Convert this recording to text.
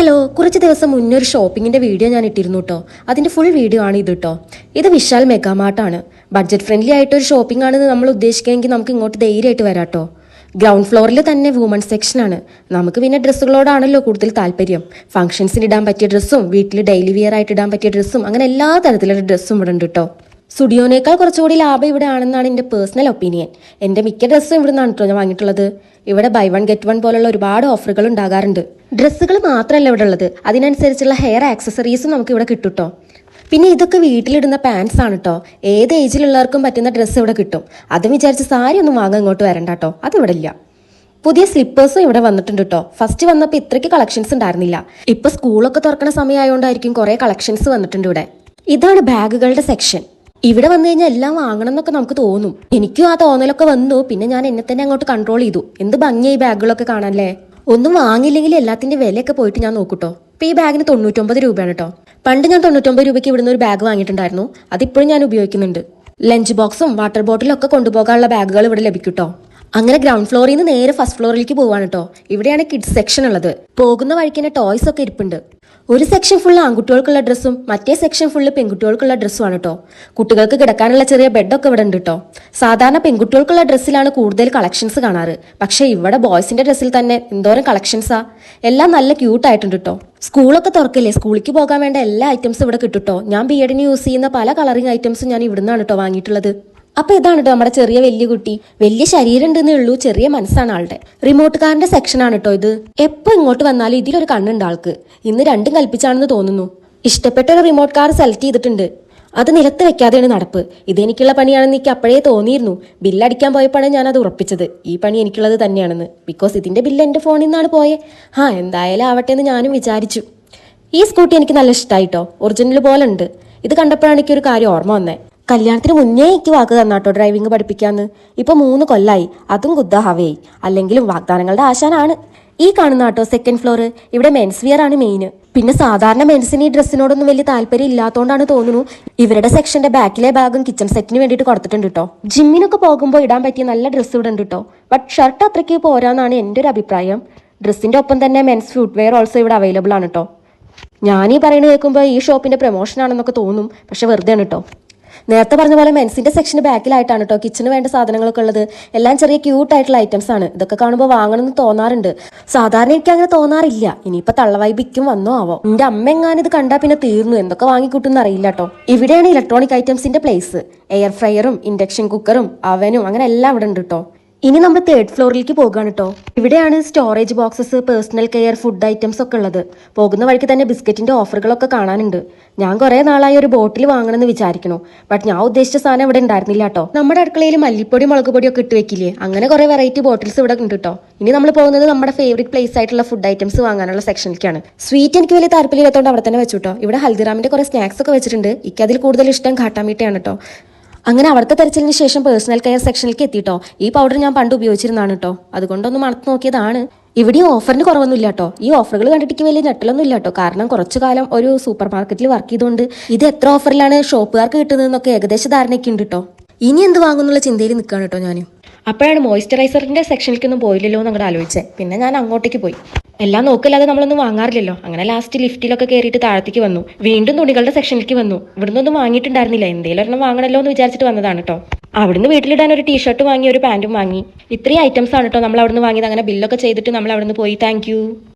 Hello കുറച്ച് ദിവസം മുന്നേ ഒരു ഷോപ്പിങ്ങിന്റെ വീഡിയോ ഞാൻ ഇട്ടിരുന്നു കേട്ടോ അതിന്റെ ഫുൾ വീഡിയോ ആണ് ഇത് കേട്ടോ ഇത് വിശാൽ മെഗാമാർട്ടാണ്. ബഡ്ജറ്റ് ഫ്രണ്ട്ലി ആയിട്ട് ഒരു ഷോപ്പിംഗ് ആണെന്ന് നമ്മൾ ഉദ്ദേശിക്കുകയെങ്കിൽ നമുക്ക് ഇങ്ങോട്ട് ധൈര്യമായിട്ട് വരാം കേട്ടോ ഗ്രൗണ്ട് ഫ്ലോറിൽ തന്നെ വുമൺ സെക്ഷനാണ് നമുക്ക് പിന്നെ ഡ്രസ്സുകളോടാണല്ലോ കൂടുതൽ താല്പര്യം. ഫംഗ്ഷൻസിന് ഇടാൻ പറ്റിയ ഡ്രസ്സും വീട്ടിൽ ഡെയിലി വിയർ ആയിട്ട് ഇടാൻ പറ്റിയ ഡ്രസ്സും അങ്ങനെ എല്ലാ തരത്തിലുള്ള ഡ്രസ്സും ഇവിടെ ഉണ്ട് കേട്ടോ സ്റ്റുഡിയോനേക്കാൾ കുറച്ചുകൂടി ലാഭം ഇവിടെ ആണെന്നാണ് എന്റെ പേഴ്സണൽ ഒപ്പീനിയൻ എന്റെ മിക്ക ഡ്രസ്സും ഇവിടെ നിന്നാണ് കേട്ടോ ഞാൻ വാങ്ങിയിട്ടുള്ളത്. ഇവിടെ ബൈ വൺ ഗെറ്റ് വൺ പോലുള്ള ഒരുപാട് ഓഫറുകൾ ഉണ്ടാകാറുണ്ട്. ഡ്രസ്സുകൾ മാത്രമല്ല ഇവിടെ ഉള്ളത് അതിനനുസരിച്ചുള്ള ഹെയർ ആക്സസറീസും നമുക്ക് ഇവിടെ കിട്ടും കേട്ടോ പിന്നെ ഇതൊക്കെ വീട്ടിലിടുന്ന പാൻസ് ആണ് കേട്ടോ ഏത് ഏജിലുള്ളവർക്കും പറ്റുന്ന ഡ്രസ്സ് ഇവിടെ കിട്ടും. അതും വിചാരിച്ച് സാരി ഒന്നും വാങ്ങാൻ ഇങ്ങോട്ട് വരണ്ട കേട്ടോ അത് ഇവിടെ ഇല്ല. പുതിയ സ്ലിപ്പേഴ്സും ഇവിടെ വന്നിട്ടുണ്ട് കേട്ടോ ഫസ്റ്റ് വന്നപ്പോൾ ഇത്രയ്ക്ക് കളക്ഷൻസ് ഉണ്ടായിരുന്നില്ല. ഇപ്പൊ സ്കൂളൊക്കെ തുറക്കുന്ന സമയമായതുകൊണ്ടായിരിക്കും കുറേ കളക്ഷൻസ് വന്നിട്ടുണ്ട് ഇവിടെ. ഇതാണ് ബാഗുകളുടെ സെക്ഷൻ ഇവിടെ വന്നു കഴിഞ്ഞാൽ എല്ലാം വാങ്ങണം എന്നൊക്കെ നമുക്ക് തോന്നും. എനിക്കും ആ തോന്നലൊക്കെ വന്നു. പിന്നെ ഞാൻ എന്നെ തന്നെ അങ്ങോട്ട് കൺട്രോൾ ചെയ്തു. എന്ത് ഭംഗിയായി ബാഗുകളൊക്കെ കാണാനല്ലേ? ഒന്നും വാങ്ങില്ലെങ്കിൽ എല്ലാത്തിന്റെ വിലയൊക്കെ പോയിട്ട് ഞാൻ നോക്കൂട്ടോ. ഇപ്പൊ ഈ ബാഗിന് തൊണ്ണൂറ്റൊമ്പത് രൂപയാണ് കേട്ടോ പണ്ട് ഞാൻ തൊണ്ണൂറ്റൊമ്പത് രൂപയ്ക്ക് ഇവിടുന്ന് ഒരു ബാഗ് വാങ്ങിയിട്ടുണ്ടായിരുന്നു. അതിപ്പോഴും ഞാൻ ഉപയോഗിക്കുന്നുണ്ട്. ലഞ്ച് ബോക്സും വാട്ടർ ബോട്ടിലും ഒക്കെ കൊണ്ടുപോകാനുള്ള ബാഗുകൾ ഇവിടെ ലഭിക്കും കേട്ടോ അങ്ങനെ ഗ്രൗണ്ട് ഫ്ലോറിൽ നിന്ന് നേരെ ഫസ്റ്റ് ഫ്ലോറിലേക്ക് പോവാണ് കേട്ടോ ഇവിടെയാണ് കിഡ്സ് സെക്ഷൻ ഉള്ളത്. പോകുന്ന വഴിക്ക് തന്നെ ടോയ്സ് ഒക്കെ ഇരിപ്പുണ്ട്. ഒരു സെക്ഷൻ ഫുള്ള് ആൺകുട്ടികൾക്കുള്ള ഡ്രസ്സും മറ്റേ സെക്ഷൻ ഫുള്ള് പെൺകുട്ടികൾക്കുള്ള ഡ്രസ്സും ആണ് കേട്ടോ കുട്ടികൾക്ക് കിടക്കാനുള്ള ചെറിയ ബെഡൊക്കെ ഇവിടെ ഉണ്ട് കേട്ടോ സാധാരണ പെൺകുട്ടികൾക്കുള്ള ഡ്രസ്സിലാണ് കൂടുതൽ കളക്ഷൻസ് കാണാറ്. പക്ഷേ ഇവിടെ ബോയ്സിന്റെ ഡ്രസ്സിൽ തന്നെ എന്തോരം കളക്ഷൻസാ എല്ലാം നല്ല ക്യൂട്ട് ആയിട്ടുണ്ട് കേട്ടോ സ്കൂളൊക്കെ തുറക്കില്ലേ? സ്കൂളിലേക്ക് പോകാൻ വേണ്ട എല്ലാ ഐറ്റംസും ഇവിടെ കിട്ടും കേട്ടോ ഞാൻ ബി എഡിന് യൂസ് ചെയ്യുന്ന പല കളറിംഗ് ഐറ്റംസും ഞാൻ ഇവിടുന്നാണ് കേട്ടോ വാങ്ങിയിട്ടുള്ളത്. അപ്പൊ ഇതാണ് കേട്ടോ നമ്മുടെ ചെറിയ വലിയ കുട്ടി. വലിയ ശരീരം ഉണ്ടെന്നേ ഉള്ളൂ ചെറിയ മനസ്സാണ് ആളുടെ. റിമോട്ട് കാറിന്റെ സെക്ഷൻ ആണ് കേട്ടോ ഇത്. എപ്പോ ഇങ്ങോട്ട് വന്നാലും ഇതിലൊരു കണ്ണുണ്ട് ആൾക്ക്. ഇന്ന് രണ്ടും കൽപ്പിച്ചാണെന്ന് തോന്നുന്നു. ഇഷ്ടപ്പെട്ട ഒരു റിമോട്ട് കാർ സെലക്ട് ചെയ്തിട്ടുണ്ട്. അത് നിലത്ത് വെക്കാതെയാണ് നടപ്പ്. ഇതെനിക്കുള്ള പണിയാണെന്ന് എനിക്ക് അപ്പോഴേ തോന്നിയിരുന്നു. ബില്ലടിക്കാൻ പോയപ്പോഴാണ് അത് ഉറപ്പിച്ചത്. ഈ പണി എനിക്കുള്ളത് തന്നെയാണെന്ന്. ബിക്കോസ് ഇതിന്റെ ബില്ല് എന്റെ ഫോണിൽ നിന്നാണ് പോയെ. ആ എന്തായാലും ആവട്ടെ എന്ന് ഞാനും വിചാരിച്ചു. ഈ സ്കൂട്ടി എനിക്ക് നല്ല ഇഷ്ടമായിട്ടോ ഒറിജിനൽ പോലെ ഉണ്ട്. ഇത് കണ്ടപ്പോഴാണ് എനിക്കൊരു കാര്യം ഓർമ്മ വന്നേ. കല്യാണത്തിന് മുന്നേ എനിക്ക് വാക്ക് തന്നാട്ടോ ഡ്രൈവിംഗ് പഠിപ്പിക്കാന്ന്. ഇപ്പൊ മൂന്ന് കൊല്ലായി. അതും കുദ്ദാഹവയായി. അല്ലെങ്കിലും വാഗ്ദാനങ്ങളുടെ ആശാനാണ്. ഈ കാണുന്ന ആട്ടോ സെക്കൻഡ് ഫ്ലോർ ഇവിടെ മെൻസ് വിയർ ആണ് മെയിൻ പിന്നെ സാധാരണ മെൻസിന് ഈ ഡ്രസ്സിനോടൊന്നും വലിയ താല്പര്യം ഇല്ലാത്തതുകൊണ്ടാണ് തോന്നുന്നു. ഇവരുടെ സെക്ഷന്റെ ബാക്കിലെ ഭാഗം കിച്ചൺ സെറ്റിന് വേണ്ടിയിട്ട് കൊടുത്തിട്ടുണ്ട് കേട്ടോ ജിമ്മിനൊക്കെ പോകുമ്പോൾ ഇടാൻ പറ്റിയ നല്ല ഡ്രസ്സ് ഇവിടെ ഉണ്ട് കേട്ടോ ബട്ട് ഷർട്ട് അത്രയ്ക്ക് പോരാന്നാണ് എന്റെ ഒരു അഭിപ്രായം. ഡ്രസ്സിന്റെ ഒപ്പം തന്നെ മെൻസ് ഫുഡ് വെയർ ഓൾസോ ഇവിടെ അവൈലബിൾ ആണ് കേട്ടോ ഞാനീ പറയുന്നത് കേൾക്കുമ്പോൾ ഈ ഷോപ്പിന്റെ പ്രൊമോഷൻ ആണെന്നൊക്കെ തോന്നും. പക്ഷെ വെറുതെ ആണ് കേട്ടോ നേരത്തെ പറഞ്ഞ പോലെ മെൻസിന്റെ സെക്ഷന് ബാക്കിലായിട്ടാണ് കേട്ടോ കിച്ചന് വേണ്ട സാധനങ്ങളൊക്കെ ഉള്ളത്. എല്ലാം ചെറിയ ക്യൂട്ട് ആയിട്ടുള്ള ഐറ്റംസ് ആണ്. ഇതൊക്കെ കാണുമ്പോൾ വാങ്ങണമെന്ന് തോന്നാറുണ്ട്. സാധാരണ എനിക്ക് അങ്ങനെ തോന്നാറില്ല. ഇനിയിപ്പോ തള്ളവൈബിക്കും വന്നോ ആവോ. എന്റെ അമ്മ എങ്ങാനും ഇത് കണ്ടാ പിന്നെ തീർന്നു. എന്തൊക്കെ വാങ്ങിക്കൂട്ടുന്ന അറിയില്ല കേട്ടോ ഇവിടെയാണ് ഇലക്ട്രോണിക് ഐറ്റംസിന്റെ പ്ലേസ് എയർ ഫ്രയറും ഇൻഡക്ഷൻ കുക്കറും അവനും അങ്ങനെ എല്ലാം ഇവിടെ ഉണ്ട് കേട്ടോ ഇനി നമ്മൾ തേർഡ് ഫ്ലോറിലേക്ക് പോകുകയാണ് കേട്ടോ ഇവിടെയാണ് storage boxes personal care food items ഒക്കെ ഉള്ളത്. പോകുന്ന വഴിക്ക് തന്നെ ബിസ്ക്കറ്റിന്റെ ഓഫറുകളൊക്കെ കാണാനുണ്ട്. ഞാൻ കുറെ നാളായി ഒരു ബോട്ടിൽ വാങ്ങണമെന്ന് വിചാരിക്കണു ബട്ട് ഞാൻ ഉദ്ദേശിച്ച സാധനം ഇവിടെ ഉണ്ടായിരുന്നില്ല കേട്ടോ നമ്മുടെ അടുക്കളയിൽ മല്ലിപ്പൊടി മുളക് പൊടി ഒക്കെ ഇട്ട് വെക്കില്ലേ? അങ്ങനെ കുറെ വെറൈറ്റി ബോട്ടിൽസ് ഇവിടെ ഉണ്ട് കേട്ടോ ഇനി നമ്മൾ പോകുന്നത് നമ്മുടെ ഫേവറേറ്റ് പ്ലേസ് ആയിട്ടുള്ള ഫുഡ് ഐറ്റംസ് വാങ്ങാനുള്ള സെക്ഷനിലേക്കാണ് സ്വീറ്റ് എനിക്ക് വലിയ താല്പര്യമില്ലാത്തതുകൊണ്ട് അവിടെ തന്നെ വെച്ചു കേട്ടോ ഇവിടെ ഹൽദിറാമിന്റെ കുറെ സ്നാക്സ് ഒക്കെ വെച്ചിട്ടുണ്ട്. എനിക്ക് അതിൽ കൂടുതൽ ഇഷ്ടം ഘാട്ടാമീട്ടയാണ് കേട്ടോ അങ്ങനെ അവിടുത്തെ തെരച്ചിലിന് ശേഷം പേഴ്സണൽ കെയർ സെക്ഷനിലേക്ക് എത്തിട്ടോ. ഈ പൗഡർ ഞാൻ പണ്ട് ഉപയോഗിച്ചിരുന്നതാണ് കേട്ടോ അതുകൊണ്ടൊന്ന് മണത്ത് നോക്കിയതാണ്. ഇവിടെ ഓഫറിന് കുറവൊന്നുമില്ല കേട്ടോ ഈ ഓഫറുകൾ കണ്ടിട്ട് വലിയ ഞെട്ടലൊന്നും ഇല്ല കേട്ടോ കാരണം കുറച്ചു കാലം ഒരു സൂപ്പർ മാർക്കറ്റിൽ വർക്ക് ചെയ്തുകൊണ്ട് ഇത് എത്ര ഓഫറിലാണ് ഷോപ്പുകാർക്ക് കിട്ടുന്നതെന്നൊക്കെ ഏകദേശ ധാരണയൊക്കെ ഉണ്ട് കേട്ടോ ഇനി എന്ത് വാങ്ങുന്നുള്ള ചിന്തയിൽ നിൽക്കുകയാണ് കേട്ടോ ഞാൻ അപ്പോഴാണ് മോയ്സ്ചറൈസറിന്റെ സെക്ഷനിലേക്കൊന്നും പോയില്ലല്ലോ എന്ന് അങ്ങോട്ട് ആലോചിച്ചത് പിന്നെ ഞാൻ അങ്ങോട്ടേക്ക് പോയി. എല്ലാം നോക്കില്ലാതെ നമ്മളൊന്നും വാങ്ങാറില്ലല്ലോ. അങ്ങനെ ലാസ്റ്റ് ലിഫ്റ്റിലൊക്കെ കയറിയിട്ട് താഴത്തേക്ക് വന്നു. വീണ്ടും തുണികളുടെ സെക്ഷനിലേക്ക് വന്നു. ഇവിടുന്ന് ഒന്നും വാങ്ങിയിട്ടുണ്ടായിരുന്നില്ല. എന്തെങ്കിലും ഒരെണ്ണം വാങ്ങണല്ലോ എന്ന് വിചാരിച്ചിട്ട് വന്നതാണ് കേട്ടോ അവിടുന്ന് വീട്ടിലിടാൻ ഒരു ടീഷർട്ട് വാങ്ങി ഒരു പാന്റും വാങ്ങി. ഇത്രയും ഐറ്റംസ് ആണ് കേട്ടോ നമ്മൾ അവിടുന്ന് വാങ്ങിയത്. അങ്ങനെ ബില്ലൊക്കെ ചെയ്തിട്ട് നമ്മൾ അവിടുന്ന് പോയി താങ്ക്